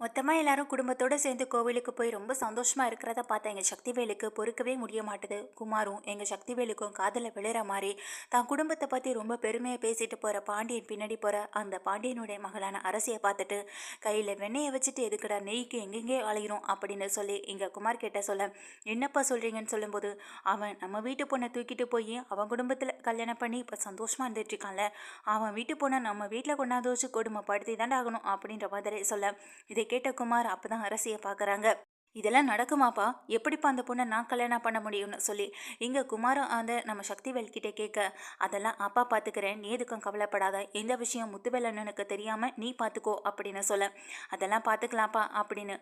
மொத்தமாக எல்லாரும் குடும்பத்தோடு சேர்ந்து கோவிலுக்கு போய் ரொம்ப சந்தோஷமாக இருக்கிறத பார்த்தா எங்கள் சக்திவேலுக்கு பொறுக்கவே முடிய மாட்டுது. குமாரும் எங்கள் சக்திவேலுக்கும் காதில் விழுற மாதிரி தான் குடும்பத்தை பற்றி ரொம்ப பெருமையாக பேசிட்டு போகிற பாண்டியன் பின்னாடி போகிற அந்த பாண்டியனுடைய மகளான அரசியை பார்த்துட்டு கையில் வெண்ணெயை வச்சுட்டு எதுக்குடா நெய்க்கு எங்கெங்கே அலையிறோம்? அப்படின்னு சொல்லி எங்கள் குமார் கிட்ட சொல்ல என்னப்பா சொல்கிறீங்கன்னு சொல்லும்போது அவன் நம்ம வீட்டு பொண்ணை தூக்கிட்டு போய் அவன் குடும்பத்தில் கல்யாணம் பண்ணி இப்போ சந்தோஷமாக இருந்துட்டுருக்கான்ல அவன் வீட்டு பொண்ணை நம்ம வீட்டில் கொண்டாந்து வச்சு கொடுமைப்படுத்தி தாண்டா ஆகணும் அப்படின்ற மாதிரி சொல்ல இதை கேட்ட குமார் அப்பதான் அரசியை பார்க்குறாங்க இதெல்லாம் நடக்குமாப்பா? எப்படிப்பா அந்த பொண்ணை நான் கல்யாணம் பண்ண முடியும்னு சொல்லி? இங்கே குமாரம் அந்த நம்ம சக்திவேல் கிட்ட கேட்க அதெல்லாம் அப்பா பார்த்துக்கிறேன் நீ எதுக்கும் கவலைப்படாத. எந்த விஷயம் முத்துவேலனுக்கு தெரியாமல் நீ பார்த்துக்கோ அப்படின்னு சொல்ல. அதெல்லாம் பார்த்துக்கலாம்ப்பா அப்படின்னு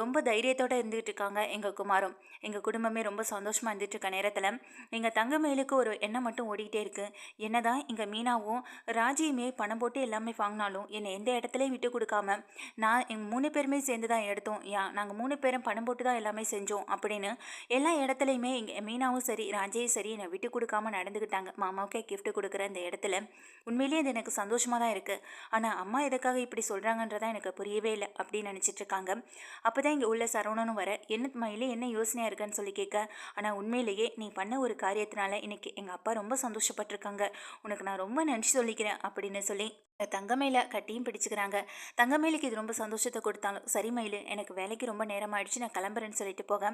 ரொம்ப தைரியத்தோடு இருந்துகிட்டு இருக்காங்க எங்கள் குமாரம். எங்கள் குடும்பமே ரொம்ப சந்தோஷமாக இருந்துகிட்டு இருக்க நேரத்தில் எங்கள் தங்கமயிலுக்கு ஒரு எண்ணம் மட்டும் ஓடிக்கிட்டே இருக்குது என்ன தான் இங்கே மீனாவும் ராஜியுமே பணம் போட்டு எல்லாமே வாங்கினாலும் என்னை எந்த இடத்துலையும் விட்டு கொடுக்காம நான் எங்கள் மூணு பேருமே சேர்ந்து தான் எடுத்தோம். யா நாங்கள் மூணு பேரும் பணம் போட்டு தான் எல்லாமே செஞ்சோம் அப்படின்னு எல்லா இடத்துலையுமே இங்கே மீனாவும் சரி ராஜையும் சரி என்னை விட்டு கொடுக்காம நடந்துக்கிட்டாங்க மாமாவுக்கே கிஃப்ட் கொடுக்குற இந்த இடத்துல உண்மையிலேயே இது எனக்கு சந்தோஷமாக தான் இருக்குது ஆனால் அம்மா எதுக்காக இப்படி சொல்கிறாங்கன்றதான் எனக்கு புரியவே இல்லை அப்படின்னு நினச்சிட்ருக்காங்க. அப்போ தான் இங்கே உள்ள சரவணனும் வர. என்ன மயிலே என்ன யோசனையாக இருக்கான்னு சொல்லி கேட்க ஆனால் உண்மையிலேயே நீ பண்ண ஒரு காரியத்தினால இன்னைக்கு எங்கள் அப்பா ரொம்ப சந்தோஷப்பட்டிருக்காங்க. உனக்கு நான் ரொம்ப நன்றி சொல்லிக்கிறேன் அப்படின்னு சொல்லி தங்கமயில கட்டியும் பிடிச்சுக்கிறாங்க. தங்கமயிலுக்கு இது ரொம்ப சந்தோஷத்தை கொடுத்தாலும் சரி மயில் எனக்கு வேலைக்கு ரொம்ப நேரம் ஆயிடுச்சு நான் கிளம்புறேன்னு சொல்லிட்டு போக.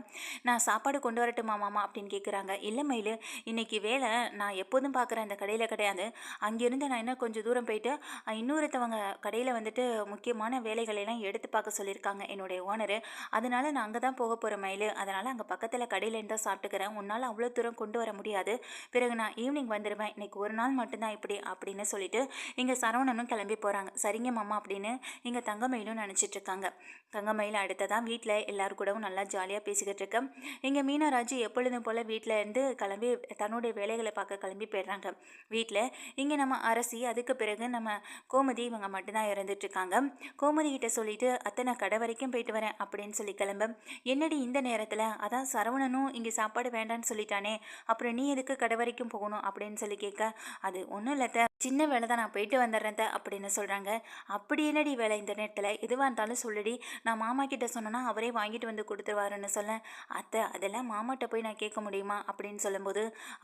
நான் சாப்பாடு கொண்டு வரட்டுமா மாமா? அப்படின்னு கேட்குறாங்க இல்லை மயில் இன்னைக்கு வேலை நான் எப்போதும் பார்க்குற அந்த கடையில் கிடையாது. அங்கேருந்து நான் இன்னும் கொஞ்சம் தூரம் போயிட்டு இன்னொருத்தவங்க கடையில் வந்துட்டு முக்கியமான வேலைகளை எல்லாம் எடுத்து பார்க்க சொல்லியிருக்காங்க என்னுடைய ஓனரு. அதனால நான் அங்கே தான் போக போகிற மயில். அதனால் அங்கே பக்கத்தில் கடையில் இருந்தால் சாப்பிட்டுக்கிறேன். உன்னால் அவ்வளோ தூரம் கொண்டு வர முடியாது. பிறகு நான் ஈவினிங் வந்துடுவேன் இன்னைக்கு ஒரு நாள் மட்டும்தான் இப்படி அப்படின்னு சொல்லிட்டு இங்கே சரவணனும் கிளம்பி போகிறாங்க சரிங்க மாமா அப்படின்னு இங்கே தங்கமயிலும் நினச்சிட்டு இருக்காங்க. தங்கமயில் அடுத்ததான் வீட்டில் எல்லாரு கூடவும் நல்லா ஜாலியாக பேசிக்கிட்டு இருக்கேன் இங்கே மீனராஜ் எப்பொழுதும் போல் வீட்டில் இருந்து கிளம்பி தன்னுடைய வேலைகளை பார்க்க கிளம்பி போயிடுறாங்க. வீட்டில் இங்கே நம்ம அரசி அதுக்கு பிறகு நம்ம கோமதி இவங்க மட்டும்தான் இறந்துட்டுருக்காங்க கோமதி கிட்ட சொல்லிட்டு அத்தை நான் கடை வரைக்கும் போயிட்டு வரேன் அப்படின்னு சொல்லி கிளம்ப. என்னடி இந்த நேரத்தில்? அதான் சரவணனும் இங்கே சாப்பாடு வேண்டான்னு சொல்லிட்டானே. அப்புறம் நீ எதுக்கு கடை வரைக்கும் போகணும்? அப்படின்னு சொல்லி கேட்க அது ஒன்றும் இல்லை சின்ன வேலை தான் நான் போயிட்டு வந்துடுறேன் த அப்படின்னு சொல்கிறாங்க அப்படி என்னடி வேலை இந்த நேரத்தில்? எதுவாக இருந்தாலும் சொல்லுடி. நான் மாமா கிட்ட சொன்னேன்னா அவரே வாங்கிட்டு வந்து கொடுத்துருவாருன்னு சொல்ல அத்தை அதெல்லாம் மாமாட்ட போய் நான் கேட்க முடியுமா? அப்படின்னு சொல்லும்போது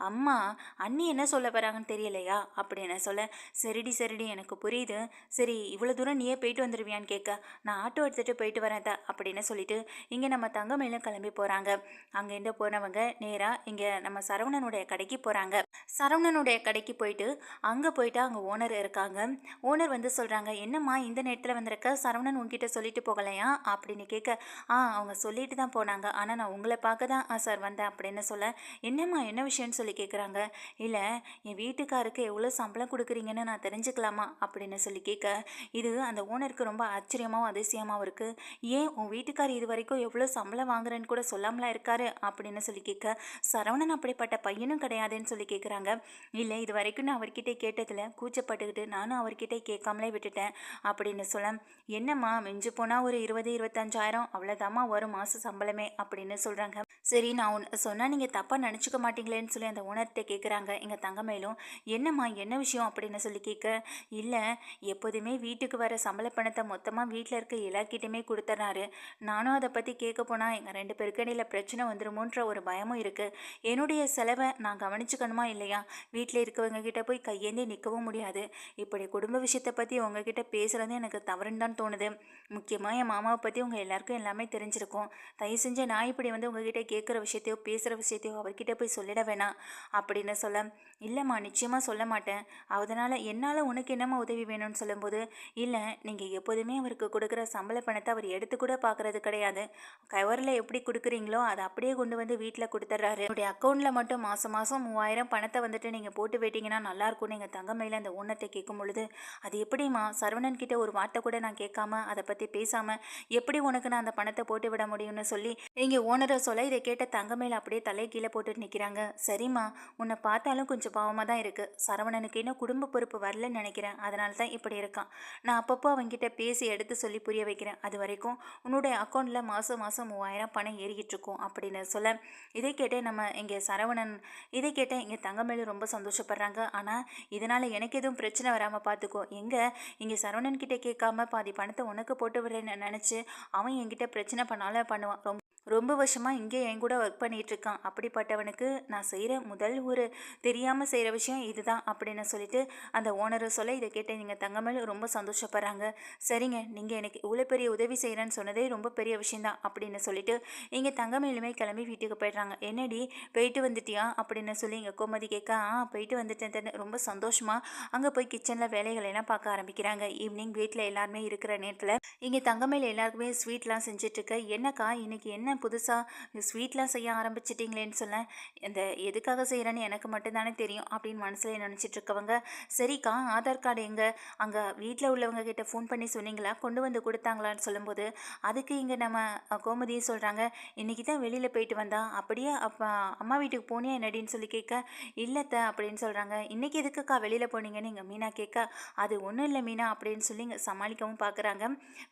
அம்மா அண்ணி என்ன சொல்ல வராங்கன்னு தெரியலையா? அப்படின்னு சொல்ல சரிடி சரிடி எனக்கு புரியுது. சரி இவ்வளோ தூரம் நீயே போயிட்டு வந்துடுவியான்னு கேட்க நான் ஆட்டோ எடுத்துகிட்டு போயிட்டு வரேன் அத்தை அப்படின்னு சொல்லிட்டு இங்கே நம்ம தங்கமேலும் கிளம்பி போகிறாங்க அங்கேருந்து போனவங்க நேராக இங்கே நம்ம சரவணனுடைய கடைக்கு போகிறாங்க சரவணனுடைய கடைக்கு போயிட்டு அங்கே போய் போயிட்டு அங்கே ஓனர் இருக்காங்க. ஓனர் வந்து சொல்கிறாங்க என்னம்மா இந்த நேரத்தில் வந்திருக்க? சரவணன் உங்ககிட்ட சொல்லிட்டு போகலையா? அப்படின்னு கேட்க ஆ அவங்க சொல்லிட்டு தான் போனாங்க. ஆனால் நான் உங்களை பார்க்க தான் ஆ சார் வந்தேன் அப்படின்னு சொல்ல என்னம்மா என்ன விஷயம்னு சொல்லி கேட்குறாங்க இல்லை என் வீட்டுக்காருக்கு எவ்வளோ சம்பளம் கொடுக்குறீங்கன்னு நான் தெரிஞ்சுக்கலாமா? அப்படின்னு சொல்லி கேட்க இது அந்த ஓனருக்கு ரொம்ப ஆச்சரியமாகவும் அதிசயமாகவும் இருக்குது ஏன் உன் வீட்டுக்கார் இது வரைக்கும் எவ்வளோ சம்பளம் வாங்குறேன்னு கூட சொல்லாமலாம் இருக்காரு? அப்படின்னு சொல்லி கேட்க சரவணன் அப்படிப்பட்ட பையனும் கிடையாதுன்னு சொல்லி கேட்குறாங்க இல்லை இது வரைக்கும் நான் அவர்கிட்ட கேட்டதில் கூச்சப்பட்டுக்கிட்டு நானும் அவர்கிட்ட கேட்காமலே விட்டுட்டேன் அப்படின்னு சொல்ல என்னம்மா மிஞ்சு போனால் ஒரு இருபது இருபத்தஞ்சாயிரம் அவ்வளோதாம்மா வரும் மாதம் சம்பளமே அப்படின்னு சொல்கிறாங்க சரி நான் உன் சொன்னால் நீங்கள் தப்பாக நினச்சிக்க மாட்டீங்களேன்னு சொல்லி அந்த ஓனர்கிட்ட கேட்குறாங்க எங்கள் தங்கமேலும் என்னம்மா என்ன விஷயம்? அப்படின்னு சொல்லி கேட்க இல்லை எப்போதுமே வீட்டுக்கு வர சம்பள பணத்தை மொத்தமாக வீட்டில் இருக்க எல்லாக்கிட்டையுமே கொடுத்துட்றாரு நானும் அதை பற்றி கேட்க போனால் எங்கள் ரெண்டு பேருக்கு இடையில பிரச்சனை வந்துருமோன்ற ஒரு பயமும் இருக்குது என்னுடைய செலவை நான் கவனிச்சுக்கணுமா இல்லையா? வீட்டில் இருக்கவங்க கிட்ட போய் கையேந்தி கேட்கவும் முடியாது. இப்படி குடும்ப விஷயத்தை பற்றி உங்ககிட்ட பேசுகிறது எனக்கு தவறுன்னு தான் தோணுது. முக்கியமாக என் மாமாவை பற்றி உங்கள் எல்லாருக்கும் எல்லாமே தெரிஞ்சிருக்கும். தயவு செஞ்சு நான் இப்படி வந்து உங்ககிட்ட கேட்குற விஷயத்தையோ பேசுகிற விஷயத்தையோ அவர்கிட்ட போய் சொல்லிட வேணாம். அப்படின்னு சொல்ல இல்லைம்மா நிச்சயமாக சொல்ல மாட்டேன். அதனால் என்னால் உனக்கு என்னம்மா உதவி வேணும்னு சொல்லும்போது இல்லை நீங்கள் எப்போதுமே அவருக்கு கொடுக்குற சம்பள பணத்தை அவர் எடுத்து கூட பார்க்குறது கிடையாது. கவரில் எப்படி கொடுக்குறீங்களோ அதை அப்படியே கொண்டு வந்து வீட்டில் கொடுத்துட்றாரு. என்னுடைய அக்கௌண்ட்டில் மட்டும் மாதம் மாதம் மூவாயிரம் பணத்தை வந்துட்டு நீங்கள் போட்டு வைட்டிங்கன்னா நல்லாயிருக்கும்னு எங்கள் தங்க தங்கமையில் அந்த ஊனத்தை கேட்கும் பொழுது அது எப்படிம்மா? சரவணன் கிட்ட ஒரு வார்த்தை கூட நான் கேட்காம அதை பற்றி பேசாமல் எப்படி உனக்கு நான் அந்த பணத்தை போட்டு விட முடியும்னு சொல்லி இங்கே ஓனரை சொல்ல இதை கேட்ட தங்கமேல அப்படியே தலை கீழே போட்டு நிற்கிறாங்க சரிம்மா உன்னை பார்த்தாலும் கொஞ்சம் பாவமாக தான் இருக்குது சரவணனுக்கு இன்னும் குடும்ப பொறுப்பு வரலன்னு நினைக்கிறேன். அதனால தான் இப்படி இருக்கான். நான் அப்பப்போ அவங்ககிட்ட பேசி எடுத்து சொல்லி புரிய வைக்கிறேன். அது வரைக்கும் உன்னுடைய அக்கௌண்ட்டில் மாதம் மாதம் மூவாயிரம் பணம் ஏறிக்கிட்டு இருக்கும் அப்படின்னு சொல்ல இதை கேட்டே நம்ம இங்கே சரவணன் இதை கேட்டே இங்கே தங்கமேலு ரொம்ப சந்தோஷப்படுறாங்க. ஆனால் இதனால் அதனால் எனக்கு எதுவும் பிரச்சனை வராமல் பார்த்துக்கோ எங்கே? இங்கே சரவணன் கிட்டே கேட்காம பாதி பணத்தை உனக்கு போட்டு விடுறேன்னு நினச்சி அவன் என்கிட்ட பிரச்சனை பண்ணாலும் பண்ணுவான். ரொம்ப ரொம்ப வருஷமாக இங்கே என் கூட ஒர்க் பண்ணிகிட்ருக்கான் இருக்கான் அப்படிப்பட்டவனுக்கு நான் செய்கிற முதல் ஒரு தெரியாமல் செய்கிற விஷயம் இதுதான் அப்படின்னு சொல்லிட்டு அந்த ஓனரை சொல்ல இதை கேட்டு நீங்கள் தங்கமேல் ரொம்ப சந்தோஷப்படுறாங்க. சரிங்க நீங்கள் எனக்கு இவ்வளோ பெரிய உதவி செய்கிறேன்னு சொன்னதே ரொம்ப பெரிய விஷயந்தான் அப்படின்னு சொல்லிட்டு இங்கே தங்கமேலுமே கிளம்பி வீட்டுக்கு போயிடுறாங்க. என்னடி போயிட்டு வந்துட்டியா? அப்படின்னு சொல்லி இங்கே கோமதி கேட்க ஆ போயிட்டு வந்துட்டேன் ரொம்ப சந்தோஷமாக அங்கே போய் கிச்சனில் வேலைகளை எல்லாம் பார்க்க ஆரம்பிக்கிறாங்க. ஈவினிங் வீட்டில் எல்லாருமே இருக்கிற நேரத்தில் இங்கே தங்கமேல் எல்லாருக்குமே ஸ்வீட்லாம் செஞ்சுட்ருக்க என்னக்கா இன்னைக்கு என்ன புதுசாக ஸ்வீட்லாம் செய்ய ஆரம்பிச்சிட்டிங்களேன்னு சொல்ல இந்த எதுக்காக செய்கிறேன்னு எனக்கு மட்டும்தானே தெரியும் அப்படின்னு மனசில் நினச்சிட்டு இருக்கவங்க சரிக்கா ஆதார் கார்டு எங்கே? அங்கே வீட்டில் உள்ளவங்க கிட்ட ஃபோன் பண்ணி சொன்னீங்களா? கொண்டு வந்து கொடுத்தாங்களான்னு சொல்லும்போது அதுக்கு இங்கே நம்ம கோமதியும் சொல்கிறாங்க இன்றைக்கி தான் வெளியில் போயிட்டு வந்தா? அப்படியே அப்போ அம்மா வீட்டுக்கு போனியா என்னடின்னு சொல்லி கேட்க இல்லைத்த அப்படின்னு சொல்கிறாங்க இன்றைக்கி எதுக்குக்கா வெளியில் போனீங்கன்னு இங்கே மீனா கேட்க அது ஒன்றும் இல்லை மீனா அப்படின்னு சொல்லி இங்கே சமாளிக்கவும் பார்க்குறாங்க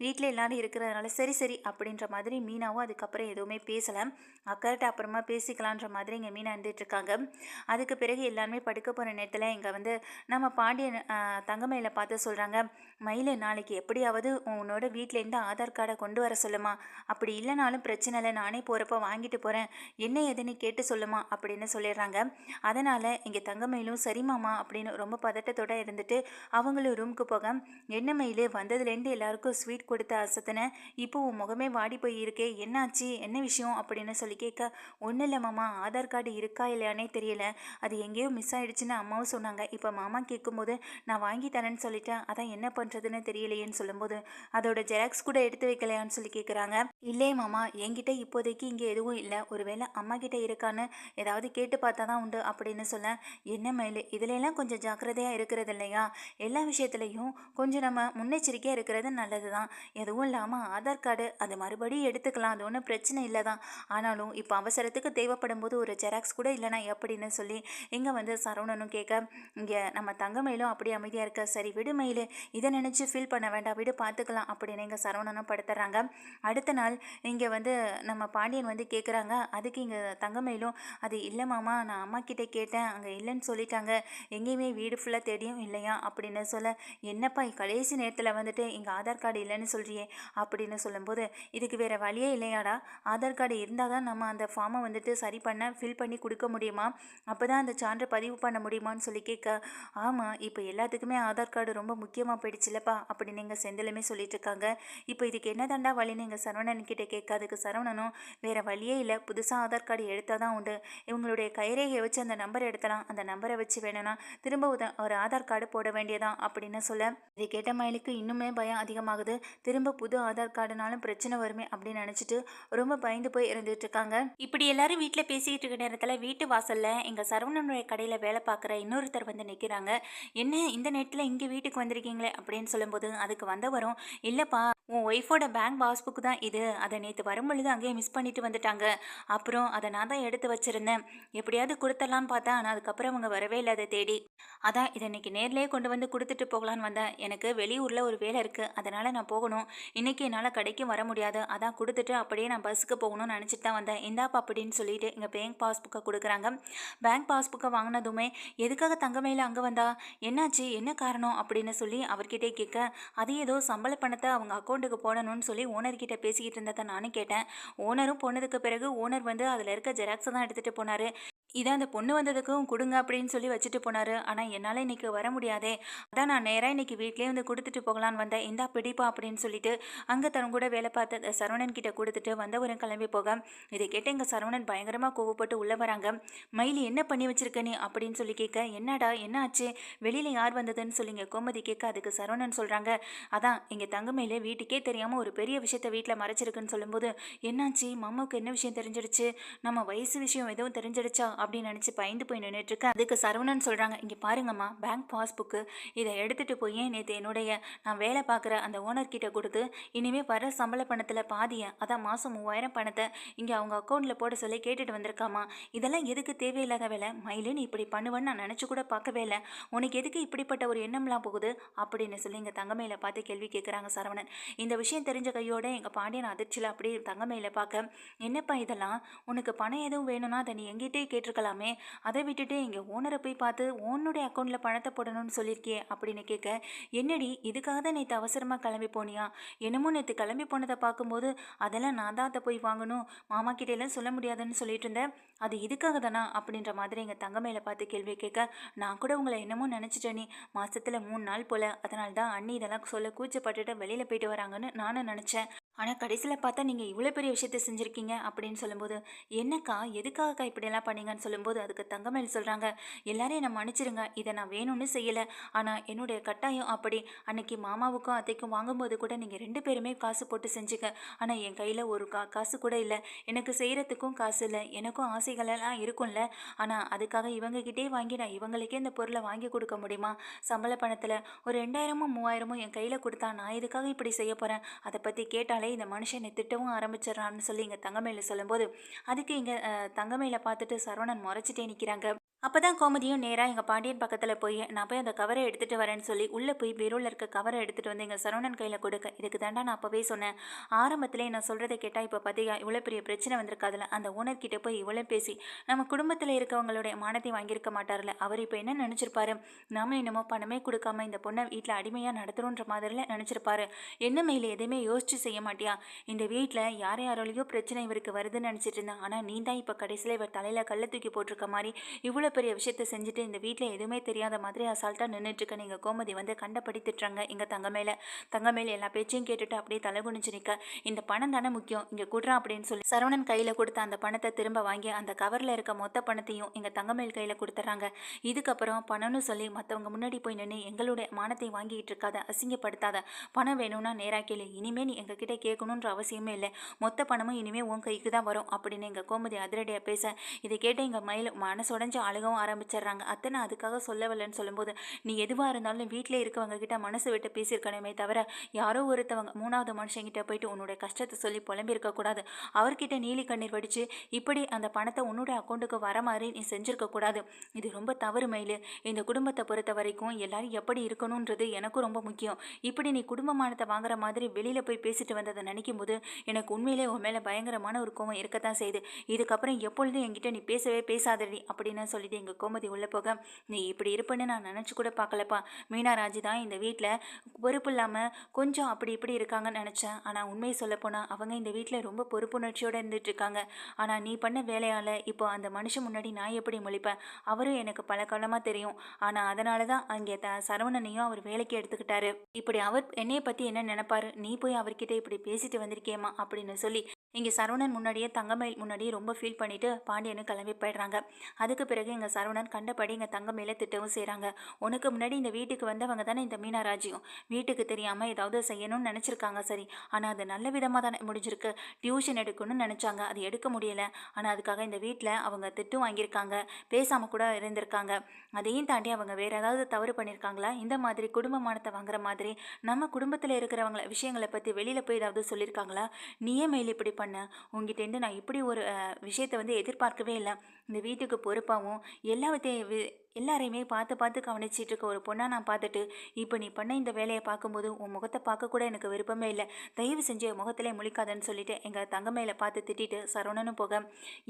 வீட்டில் எல்லாரும் இருக்கிறதுனால சரி சரி அப்படின்ற மாதிரி மீனாவும் அதுக்கப்புறம் எதுவுமே பேசலை. அக்கார்ட்ட அப்புறமா பேசிக்கலான்ற மாதிரி இங்கே மீனா இருந்துட்டு இருக்காங்க அதுக்கு பிறகு எல்லாருமே படுக்க போகிற நேரத்தில் இங்கே வந்து நம்ம பாண்டியன் தங்கமயில பார்த்து சொல்கிறாங்க மயிலு நாளைக்கு எப்படியாவது உன்னோட வீட்டிலேருந்து ஆதார் கார்டை கொண்டு வர சொல்லுமா. அப்படி இல்லைனாலும் பிரச்சனை இல்லை. நானே போகிறப்ப வாங்கிட்டு போகிறேன் என்ன ஏதுன்னு கேட்டு சொல்லுமா அப்படின்னு சொல்லிடுறாங்க. அதனால் இங்கே தங்கமயிலும் சரிமாமா அப்படின்னு ரொம்ப பதட்டத்தோட இருந்துட்டு அவங்களும் ரூமுக்கு போக என்ன மயில் வந்ததுலேருந்து எல்லாருக்கும் ஸ்வீட் கொடுத்து அசத்தினேன் இப்போ உன் முகமே வாடி போயிருக்கே. என்னாச்சு? என்ன விஷயம் அப்படின்னு சொல்லி கேட்க ஒன்றும் இல்லை மாமா ஆதார் கார்டு இருக்கா இல்லையானே தெரியல. அது எங்கேயோ மிஸ் ஆகிடுச்சுன்னு அம்மாவும் சொன்னாங்க. இப்போ மாமா கேட்கும்போது நான் வாங்கி தரேன்னு சொல்லிட்டேன். அதான் என்ன பண்ணுறதுன்னு தெரியலையேன்னு சொல்லும்போது அதோட ஜெராக்ஸ் கூட எடுத்து வைக்கலையான்னு சொல்லி கேட்குறாங்க இல்லையே மாமா என்கிட்ட இப்போதைக்கு இங்கே எதுவும் இல்லை. ஒருவேளை அம்மா கிட்ட இருக்கான்னு ஏதாவது கேட்டு பார்த்தா தான் உண்டு அப்படின்னு சொல்ல என்ன மயில் இதுலெல்லாம் கொஞ்சம் ஜாக்கிரதையாக இருக்கிறது இல்லையா? எல்லா விஷயத்துலையும் கொஞ்சம் நம்ம முன்னெச்சரிக்கையாக இருக்கிறது நல்லது தான் எதுவும் இல்லாமல் ஆதார் கார்டு அது மறுபடியும் எடுத்துக்கலாம். அது ஒன்றும் பிரச்சனை பிரச்சனை இல்லை தான். ஆனாலும் இப்போ அவசரத்துக்கு தேவைப்படும் போது ஒரு ஜெராக்ஸ் கூட இல்லைனா எப்படின்னு சொல்லி இங்கே வந்து சரவணனும் கேட்க இங்கே நம்ம தங்கமயிலும் அப்படியே அமைதியாக இருக்க சரி விடு மயில் இதை நினச்சி ஃபீல் பண்ண வேண்டாம் விடு பார்த்துக்கலாம் அப்படின்னு இங்கே சரவணனும் படுத்துறாங்க. அடுத்த நாள் இங்கே வந்து நம்ம பாண்டியன் வந்து கேட்குறாங்க அதுக்கு இங்கே தங்கமயிலும் அது இல்லை மாமா நான் அம்மா கிட்டே கேட்டேன் அங்கே இல்லைன்னு சொல்லிட்டாங்க எங்கேயுமே வீடு ஃபுல்லாக தேடியும் இல்லையா அப்படின்னு சொல்ல என்னப்பா கடைசி நேரத்தில் வந்துட்டு இங்கே ஆதார் கார்டு இல்லைன்னு சொல்கிறியே அப்படின்னு சொல்லும்போது இதுக்கு வேறு வழியே இல்லையாடா ஆதார் கார்டு இருந்தால் தான் நம்ம அந்த ஃபார்மை வந்துட்டு சரி பண்ண ஃபில் பண்ணி கொடுக்க முடியுமா? அப்போ தான் அந்த சான்றை பதிவு பண்ண முடியுமான்னு சொல்லி கேட்க ஆமாம் இப்போ எல்லாத்துக்குமே ஆதார் கார்டு ரொம்ப முக்கியமாக போயிடுச்சுலப்பா அப்படின்னு எங்கள் செந்திலுமே சொல்லிட்டு இருக்காங்க. இப்போ இதுக்கு என்ன தாண்டா வழின்னு எங்கள் சரவணன் கிட்டே கேட்க அதுக்கு சரவணனும் வேறு வழியே இல்லை. புதுசாக ஆதார் கார்டு எடுத்தால் தான் உண்டு. இவங்களுடைய கைரேகையை வச்சு அந்த நம்பர் எடுத்தலாம். அந்த நம்பரை வச்சு வேணும்னா திரும்ப உத- ஒரு ஆதார் கார்டு போட வேண்டியதான் அப்படின்னு சொல்ல இதை கேட்ட மயிலுக்கு இன்னுமே பயம் அதிகமாகுது. திரும்ப புது ஆதார் கார்டுனாலும் பிரச்சனை வருமே அப்படின்னு நினச்சிட்டு ரொம்ப ரொம்ப பயந்து போய் இருந்துட்டு இருக்காங்க இப்படி எல்லாரும் வீட்டில் பேசிக்கிட்டு இருக்க நேரத்தில் வீட்டு வாசல்ல எங்க சரவணனுடைய கடையில் வேலை பார்க்குற இன்னொருத்தர் வந்து நிற்கிறாங்க என்ன இந்த நேரத்தில் இங்கே வீட்டுக்கு வந்திருக்கீங்களே? அப்படின்னு சொல்லும்போது அதுக்கு வந்தவரும் இல்லைப்பா உன் ஒய்ஃபோட பேங்க் பாஸ்புக் தான் இது. அதை நேற்று வரும்பொழுது அங்கேயே மிஸ் பண்ணிட்டு வந்துட்டாங்க. அப்புறம் அதை நான் தான் எடுத்து வச்சிருந்தேன். எப்படியாவது கொடுத்துடலான்னு பார்த்தா ஆனால் அதுக்கப்புறம் அவங்க வரவே இல்லை அதை தேடி. அதான் இதை இன்னைக்கு நேர்லேயே கொண்டு வந்து கொடுத்துட்டு போகலான்னு வந்தேன். எனக்கு வெளியூரில் ஒரு வேலை இருக்குது அதனால் நான் போகணும். இன்னைக்கு என்னால் கடைக்கும் வர முடியாது. அதான் கொடுத்துட்டு அப்படியே நான் பஸ் பஸ்ஸுக்கு போகணும்னு நினச்சிட்டு தான் வந்தேன். இந்தாப்பா அப்படின்னு சொல்லிட்டு இங்கே பேங்க் பாஸ்புக்கை கொடுக்குறாங்க. பேங்க் பாஸ்புக்கை வாங்கினதுமே எதுக்காக தங்கமையில் அங்கே வந்தா? என்னாச்சு? என்ன காரணம்? அப்படின்னு சொல்லி அவர்கிட்டே கேட்க அது ஏதோ சம்பள பணத்தை அவங்க அக்கௌண்ட்டுக்கு போடணும்னு சொல்லி ஓனர்கிட்ட பேசிக்கிட்டு இருந்ததை நானும் கேட்டேன். ஓனரும் போனதுக்கு பிறகு ஓனர் வந்து அதில் இருக்க ஜெராக்ஸை தான் எடுத்துகிட்டு போனார். இதை அந்த பொண்ணு வந்ததுக்கும் கொடுங்க அப்படின்னு சொல்லி வச்சுட்டு போனார். ஆனால் என்னால் இன்றைக்கி வர முடியாதே. அதான் நான் நேராக இன்னைக்கு வீட்லேயே வந்து கொடுத்துட்டு போகலான்னு வந்தேன். இந்தா பிடிப்பா அப்படின்னு சொல்லிட்டு அங்கே தன் கூட வேலை பார்த்த சரவணன் கிட்ட கொடுத்துட்டு வந்தவரும் கிளம்பி போக. இதை கேட்டு எங்கள் சரவணன் பயங்கரமாக கோவப்பட்டு உள்ளே வராங்க. மயிலி என்ன பண்ணி வச்சிருக்க நீ? அப்படின்னு சொல்லி கேட்க என்னடா என்ன ஆச்சு? வெளியில் யார் வந்ததுன்னு சொல்லிங்க கோமதி கேட்க அதுக்கு சரவணன் சொல்கிறாங்க அதான் எங்கள் தங்கமையில் வீட்டுக்கே தெரியாமல் ஒரு பெரிய விஷயத்த வீட்டில் மறைச்சிருக்குன்னு சொல்லும்போது என்னாச்சு? மாமாவுக்கு என்ன விஷயம் தெரிஞ்சிடுச்சு? நம்ம வயசு விஷயம் எதுவும் தெரிஞ்சிடுச்சா? அப்படின்னு நினச்சி பயந்து போய் நின்றுட்டுருக்கேன் அதுக்கு சரவணன் சொல்கிறாங்க இங்கே பாருங்கம்மா பேங்க் பாஸ்புக்கு இதை எடுத்துகிட்டு போய் நேற்று என்னுடைய நான் வேலை பார்க்குற அந்த ஓனர்கிட்ட கொடுத்து இனிமேல் வர சம்பள பணத்தில் பாதியை அதான் மாதம் மூவாயிரம் பணத்தை இங்கே அவங்க அக்கௌண்ட்டில் போட சொல்லி கேட்டுட்டு வந்திருக்காமா. இதெல்லாம் எதுக்கு தேவையில்லாத வேலை? மயிலின்னு இப்படி பண்ணுவேன்னு நான் நினச்சி கூட பார்க்கவே இல்லை. உனக்கு எதுக்கு இப்படிப்பட்ட ஒரு எண்ணம்லாம் போகுது? அப்படின்னு சொல்லி எங்கள் தங்கமையில் பார்த்து கேள்வி கேட்குறாங்க சரவணன். இந்த விஷயம் தெரிஞ்ச கையோட எங்கள் பாண்டியன் அதிர்ச்சியில் அப்படியே தங்கமையில் பார்க்க என்னப்பா இதெல்லாம்? உனக்கு பணம் எதுவும் வேணும்னா அதை நீ எங்கிட்டே கேட்டு கேட்டிருக்கலாமே. அதை விட்டுட்டு இங்கே ஓனரை போய் பார்த்து ஓனுடைய அக்கௌண்ட்டில் பணத்தை போடணும்னு சொல்லியிருக்கியே அப்படின்னு கேட்க என்னடி இதுக்காக தான் நேற்று அவசரமாக கிளம்பி போனியா? என்னமோ நேற்று கிளம்பி போனதை பார்க்கும்போது அதெல்லாம் நான் தான் அதை போய் வாங்கணும். மாமா கிட்ட எல்லாம் சொல்ல முடியாதுன்னு சொல்லிட்டு இருந்தேன். அது இதுக்காக தானா அப்படின்ற மாதிரி எங்கள் தங்கமையில பார்த்து கேள்வி கேட்க நான் கூட உங்களை என்னமோ நினச்சிட்டேனே மாசத்துல மூணு நாள் போல. அதனால தான் அண்ணி இதெல்லாம் சொல்ல கூச்சப்பட்டுட்டு வெளியில் போயிட்டு வராங்கன்னு நானும் நினச்சேன். ஆனால் கடைசியில் பார்த்தா நீங்கள் இவ்வளோ பெரிய விஷயத்த செஞ்சுருக்கீங்க அப்படின்னு சொல்லும்போது என்னக்கா? எதுக்காகக்கா இப்படியெல்லாம் பண்ணீங்கன்னு சொல்லும்போது அதுக்கு தங்கமேல் சொல்கிறாங்க எல்லாரையும் நான் மன்னிச்சிருங்க. இதை நான் வேணும்னு செய்யலை. ஆனால் என்னுடைய கட்டாயம் அப்படி. அன்னைக்கு மாமாவுக்கும் அத்தைக்கும் வாங்கும்போது கூட நீங்கள் ரெண்டு பேருமே காசு போட்டு செஞ்சுக்க. ஆனால் என் கையில் ஒரு கா காசு கூட இல்லை. எனக்கு செய்கிறதுக்கும் காசு இல்லை. எனக்கும் ஆசை ஆசைகளெல்லாம் இருக்கும்ல. ஆனால் அதுக்காக இவங்ககிட்டே வாங்கி நான் இவங்களுக்கே இந்த பொருளை வாங்கி கொடுக்க முடியுமா? சம்பள பணத்தில் ஒரு ரெண்டாயிரமோ மூவாயிரமோ என் கையில் கொடுத்தா நான் இதுக்காக இப்படி செய்ய போகிறேன் அதை பற்றி கேட்டாலே இந்த மனுஷனை திட்டவும் ஆரம்பிச்சிடறான்னு சொல்லி இங்கே தங்கமேல சொல்லும்போது அதுக்கு இங்கே தங்கமேல பார்த்துட்டு சரவணன் முறைச்சிட்டே நிற்கிறாங்க அப்போ தான் கோமதியும் நேராக எங்கள் பாண்டியன் பக்கத்தில் போய் நான் போய் அந்த கவரை எடுத்துகிட்டு வரேன்னு சொல்லி உள்ளே போய் பீரோவில் இருக்க கவரை எடுத்துகிட்டு வந்து எங்கள் சரவணன் கையில் கொடுக்க. இதுக்கு தாண்டா நான் அப்போவே சொன்னேன். ஆரம்பத்திலே நான் சொல்கிறத கேட்டால் இப்போ பார்த்தியா இவ்வளோ பெரிய பிரச்சனை வந்திருக்காதுல அந்த ஓனர்கிட்ட போய் இவ்வளோ பேசி நம்ம குடும்பத்தில் இருக்கவங்களுடைய மானத்தை வாங்கியிருக்க மாட்டார்ல. அவர் இப்போ என்ன நினச்சிருப்பாரு? நாம என்னமோ பணமே கொடுக்காம இந்த பொண்ணை வீட்டில் அடிமையாக நடத்துகிறோன்ற மாதிரில நினச்சிருப்பாரு. என்ன மேலே எதுவுமே யோசிச்சு செய்ய மாட்டியா? இந்த வீட்டில் யார் யாராலையோ பிரச்சனை இவருக்கு வருதுன்னு நினச்சிட்டு இருந்தேன். ஆனால் நீ தான் இப்போ கடைசியில் இவர் தலையில் கல்லை தூக்கி போட்டிருக்க மாதிரி இவ்வளோ பெரிய விஷயத்த செஞ்சுட்டு இந்த வீட்டில் எதுவுமே தெரியாத மாதிரி அசால்ட்டாக நின்றுட்டுருக்க நீங்கள் கோமதி வந்து கண்டபடி திட்டுறாங்க. எங்கள் தங்க மேலே தங்க எல்லா பேச்சையும் கேட்டுட்டு அப்படியே தலை குனிஞ்சு நிற்க இந்த பணம் தானே முக்கியம். இங்கே கொடுறான் அப்படின்னு சொல்லி சரவணன் கையில் கொடுத்த அந்த பணத்தை திரும்ப வாங்கி அந்த கவரில் இருக்க மொத்த பணத்தையும் எங்கள் தங்கமேல் கையில் கொடுத்துறாங்க. இதுக்கப்புறம் பணம்னு சொல்லி மற்றவங்க முன்னாடி போய் நின்று எங்களுடைய மானத்தை வாங்கிட்டு இருக்காத அசிங்கப்படுத்தாத. பணம் வேணும்னா நேராக கேளு. இனிமேல் நீ எங்ககிட்ட கேட்கணுன்ற அவசியமே இல்லை. மொத்த பணமும் இனிமேல் உன் கைக்கு தான் வரும் அப்படின்னு எங்கள் கோமதி அதிரடியாக பேச. இதை கேட்டு எங்கள் மயில் மனசுடைஞ்சு அழுகவும் ஆரம்பிச்சிடுறாங்க. அத்தை நான் அதுக்காக சொல்லவில்லைன்னு சொல்லும்போது நீ எதுவாக இருந்தாலும் வீட்டில் இருக்கவங்க கிட்ட மனசு விட்டு பேசியிருக்கணுமே தவிர யாரோ ஒருத்தவங்க மூணாவது மனுஷங்கிட்ட போயிட்டு உன்னோட கஷ்டத்தை சொல்லி புலம்பியிருக்கக்கூடாது அவர்கிட்ட நீலி கண்ணீர் வடித்து இப்படி அந்த பணத்தை உன்னோட அக்கௌண்ட்டுக்கு வர மாதிரி நீ செஞ்சுருக்கக்கூடாது இது ரொம்ப தவறு மயில். இந்த குடும்பத்தை பொறுத்த வரைக்கும் எல்லாரும் எப்படி இருக்கணுன்றது எனக்கும் ரொம்ப முக்கியம். இப்படி நீ குடும்பமானத்தை வாங்குற மாதிரி வெளியில் போய் பேசிட்டு வந்ததை நினைக்கும் போது எனக்கு உண்மையிலே உன் மேலே பயங்கரமான ஒரு கோவம் இருக்கத்தான் செய்யுது. இதுக்கப்புறம் எப்பொழுதும் என்கிட்ட நீ பேசவே பேசாதடி அப்படின்னு சொல்லி சொல்லிட்டு எங்கள் கோமதி உள்ளே போக நீ இப்படி இருப்பேன்னு நான் நினச்சி கூட பார்க்கலப்பா. மீனாராஜி தான் இந்த வீட்டில் பொறுப்பு இல்லாமல் கொஞ்சம் அப்படி இப்படி இருக்காங்கன்னு நினச்சேன். ஆனால் உண்மையை சொல்லப்போனால் அவங்க இந்த வீட்டில் ரொம்ப பொறுப்புணர்ச்சியோடு இருந்துகிட்ருக்காங்க ஆனால் நீ பண்ண வேலையால் இப்போ அந்த மனுஷன் முன்னாடி நான் எப்படி முழிப்பேன்? அவரும் எனக்கு பல காலமாக தெரியும். ஆனால் அதனால தான் அங்கே த சரவணனையும் அவர் வேலைக்கு எடுத்துக்கிட்டாரு. இப்படி அவர் என்னையை பற்றி என்ன நினைப்பாரு? நீ போய் அவர்கிட்ட இப்படி பேசிட்டு வந்திருக்கேம்மா அப்படின்னு சொல்லி இங்கே சரவணன் முன்னாடியே தங்கமயில் முன்னாடியே ரொம்ப ஃபீல் பண்ணிவிட்டு பாண்டியனு கிளம்பி போயிடுறாங்க. அதுக்கு பிறகு எங்கள் சரவணன் கண்டபடி எங்கள் தங்கமயில திட்டவும் செய்கிறாங்க. உனக்கு முன்னாடி இந்த வீட்டுக்கு வந்தவங்க தானே இந்த மீனாராஜியும்? வீட்டுக்கு தெரியாமல் ஏதாவது செய்யணும்னு நினச்சிருக்காங்க சரி. ஆனால் அது நல்ல விதமாக தானே முடிஞ்சிருக்கு. டியூஷன் எடுக்கணும்னு நினச்சாங்க. அது எடுக்க முடியலை. ஆனால் அதுக்காக இந்த வீட்டில் அவங்க திட்டம் வாங்கியிருக்காங்க. பேசாமல் கூட இருந்திருக்காங்க. அதையும் தாண்டி அவங்க வேறு ஏதாவது தவறு பண்ணியிருக்காங்களா? இந்த மாதிரி குடும்பமானத்தை வாங்குற மாதிரி நம்ம குடும்பத்தில் இருக்கிறவங்கள விஷயங்களை பற்றி வெளியில் போய் ஏதாவது சொல்லியிருக்காங்களா? நீயே மெயில் இப்படி பண்ண உங்ககிட்டேருந்து நான் இப்படி ஒரு விஷயத்தை வந்து எதிர்பார்க்கவே இல்லை. இந்த வீட்டுக்கு பொறுப்பாகவும் எல்லாத்தையும் வித எல்லாரையுமே பார்த்து பார்த்து கவனிச்சிட்டு இருக்க ஒரு பொண்ணாக நான் பார்த்துட்டு இப்போ நீ பண்ண இந்த வேலையை பார்க்கும்போது உன் முகத்தை பார்க்க கூட எனக்கு விருப்பமே இல்லை. தயவு செஞ்சு என் முகத்திலே முழிக்காதன்னு சொல்லிட்டு எங்கள் தங்கமையில பார்த்து திட்டிட்டு சரவணனும் போக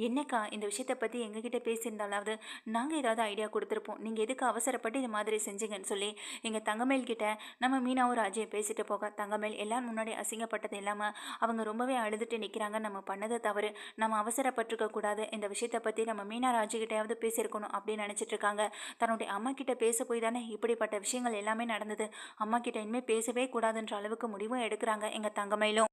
என்னக்கா இந்த விஷயத்தை பற்றி எங்ககிட்ட பேசியிருந்தாலாவது நாங்கள் ஏதாவது ஐடியா கொடுத்துருப்போம். நீங்கள் எதுக்கு அவசரப்பட்டு இது மாதிரி செஞ்சீங்கன்னு சொல்லி எங்கள் தங்கமேல் கிட்ட நம்ம மீனாவும் ராஜையும் பேசிட்டு போக தங்கமேல் எல்லாரும் முன்னாடி அசிங்கப்பட்டது இல்லாமல் அவங்க ரொம்பவே அழுதுட்டு நிற்கிறாங்க நம்ம பண்ணதை தவறு. நம்ம அவசரப்பட்டிருக்க கூடாது இந்த விஷயத்தை பற்றி நம்ம மீனா ராஜுகிட்டையாவது பேசியிருக்கணும் அப்படின்னு நினச்சிட்டு இருக்காங்க தன்னுடைய அம்மா கிட்ட பேச போய் தானே இப்படிப்பட்ட விஷயங்கள் எல்லாமே நடந்தது. அம்மா கிட்ட இனிமேல் பேசவே கூடாதுன்ற அளவுக்கு முடிவும் எடுக்கிறாங்க எங்கள் தங்கமையிலும்.